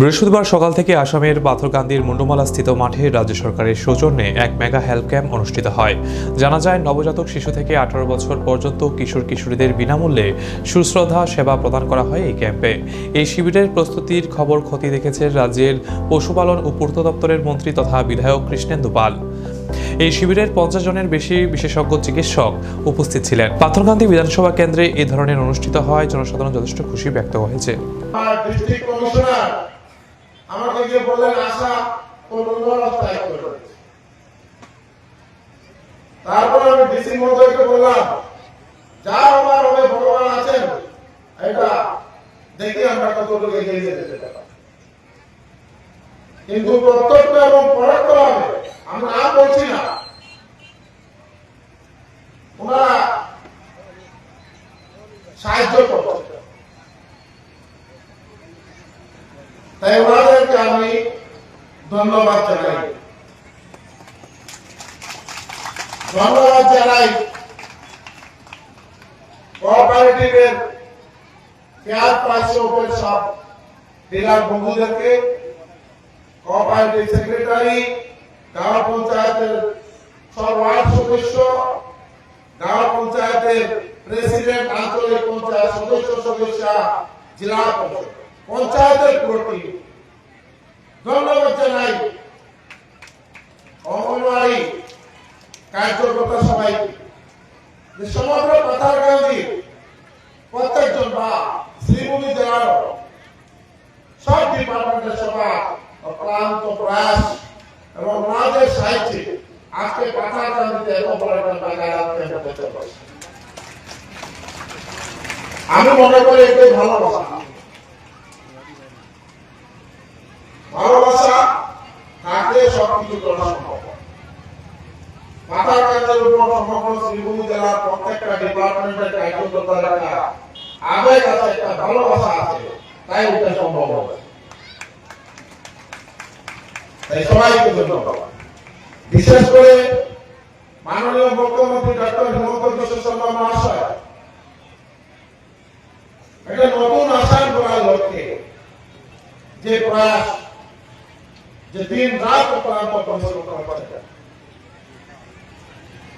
বৃহস্পতিবার সকাল থেকে আসামের পাথরকান্দির মুন্ডমালা স্থিত মাঠে রাজ্য সরকারের সৌজন্যে এক মেগা হেল্প ক্যাম্প অনুষ্ঠিত হয়। জানা যায়, নবজাতক শিশু থেকে আঠারো বছর পর্যন্ত কিশোর কিশোরীদের বিনামূল্যে সুশ্রদ্ধা সেবা প্রদান করা হয় এই ক্যাম্পে। এই শিবিরের প্রস্তুতির খবর ক্ষতি দেখেছে রাজ্যের পশুপালন ও পূর্ত দপ্তরের মন্ত্রী তথা বিধায়ক কৃষ্ণেন্দু পাল। এই শিবিরের পঞ্চাশ জনের বেশি বিশেষজ্ঞ চিকিৎসক উপস্থিত ছিলেন। পাথরকান্দি বিধানসভা কেন্দ্রে এ ধরনের অনুষ্ঠিত হয় জনসাধারণ যথেষ্ট খুশি ব্যক্ত হয়েছে। আমাকে গিয়ে বললেন, আশা তারপর আমি ডিসি মহোদয়কে বললাম, যা আমার হবে ভগবান আছেন, এটা দেখি আমরা কতটুকু এগিয়ে যেতে কিন্তু প্রত্যক্ষ এবং পরোক্ষ হবে আমি না বলছি না। ওনারা সাহায্য করছে তাই ওনাদেরকে আমি ধন্যবাদ জানাই। ধন্যবাদ জানাই কোঅপারেটিভের পেঁয়াজ পাঁচশো সব ডিলার বন্ধুদেরকে কোঅপারেটিভ সেক্রেটারি গ্রাম পঞ্চায়েতের সব ওয়ার্ড সদস্য, গ্রাম পঞ্চায়েতের প্রেসিডেন্ট আঞ্চলিক পঞ্চায়েত সদস্য সদস্য, জেলা পঞ্চায়েত, পঞ্চায়েতের পুরো টিম ধন্যবাদ জানাই অঙ্গনওয়াড়ি কার্যকর্তা সবাইকে যে সমগ্র পাথারকান্দি প্রত্যেকজন বা শ্রীভূমি জেলার সব ডিপার্টমেন্টের সবার অক্লান্ত প্রয়াস এবং ওনাদের সাহায্যে আজকে পাথারকান্দিতে একটা মেগা ক্যাম্প পারছি আমি মনে করি এটাই ভালো ভালোবাসা থাকলে সবকিছু করা সম্ভব ধন্যবাদ। বিশেষ করে মাননীয় মুখ্যমন্ত্রী ডক্টর হিমন্ত বিশ্ব শর্মা মহাশয়। একটা নতুন আশার করার লক্ষ্যে যে প্রয়াস, যে দিন রাত যাতে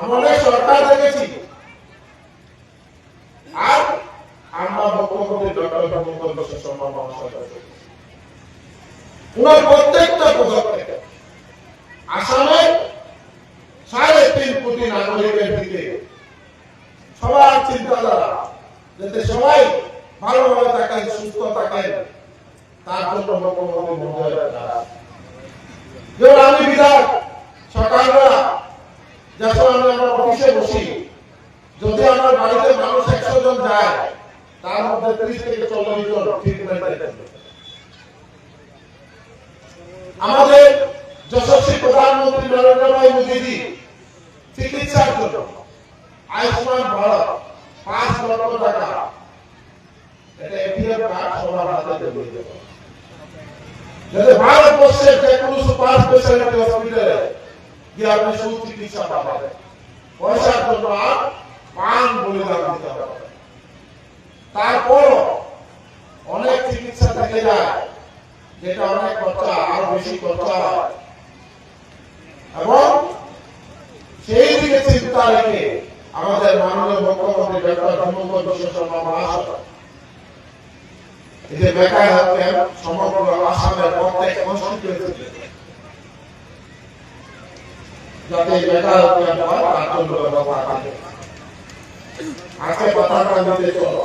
আমরা সরকার দেখেছি। আর আমরা মুখ্যমন্ত্রী ডক্টর প্রত্যেকটা পদক্ষেপ, আসামে সাড়ে তিন কোটি নাগরিকের দিকে সবার চিন্তাধারা, যাতে সবাই ভালোভাবে থাকেন সুস্থ থাকেন তার জন্য মুখ্যমন্ত্রী মহোদয় আমি বিধায়ক অফিসে বসি। যদি আমার বাড়িতে মানুষ একশো জন যায়, তার মধ্যে ত্রিশ থেকে চল্লিশ জন ট্রিটমেন্ট আমাদের যশস্বী প্রধানমন্ত্রী নরেন্দ্র ভাই মোদীজি চিকিৎসার জন্য আয়ুষ্মান ভারত পাঁচ লক্ষ টাকা। এটা এটিএম কার্ড সবার হাতে দিয়ে দেবো। যাতে ভারতবর্ষের যে কোনো সুপার স্পেশালিটি হসপিটালে গিয়ে আপনি সুচিকিৎসা পাবেন। পয়সার জন্য আর পান বলিদান দিতে হবে। তারপর অনেক চিকিৎসা থেকে যায়, যেটা অনেক খরচা, আরও বেশি খরচা হয়। এবং সেই দিকে চিন্তা রেখে আমাদের মাননীয় মুখ্যমন্ত্রী ডক্টর হিমন্ত বিশ্ব শর্মা মহাশয় যে বেকার সমগ্র আসামের প্রত্যেক কনস্টিটিউয়েন্সিতে যাতে এই বেকার হেলথ ক্যাম্প হয় তার জন্য ব্যবস্থা থাকে আজকে কথা দিতে চলো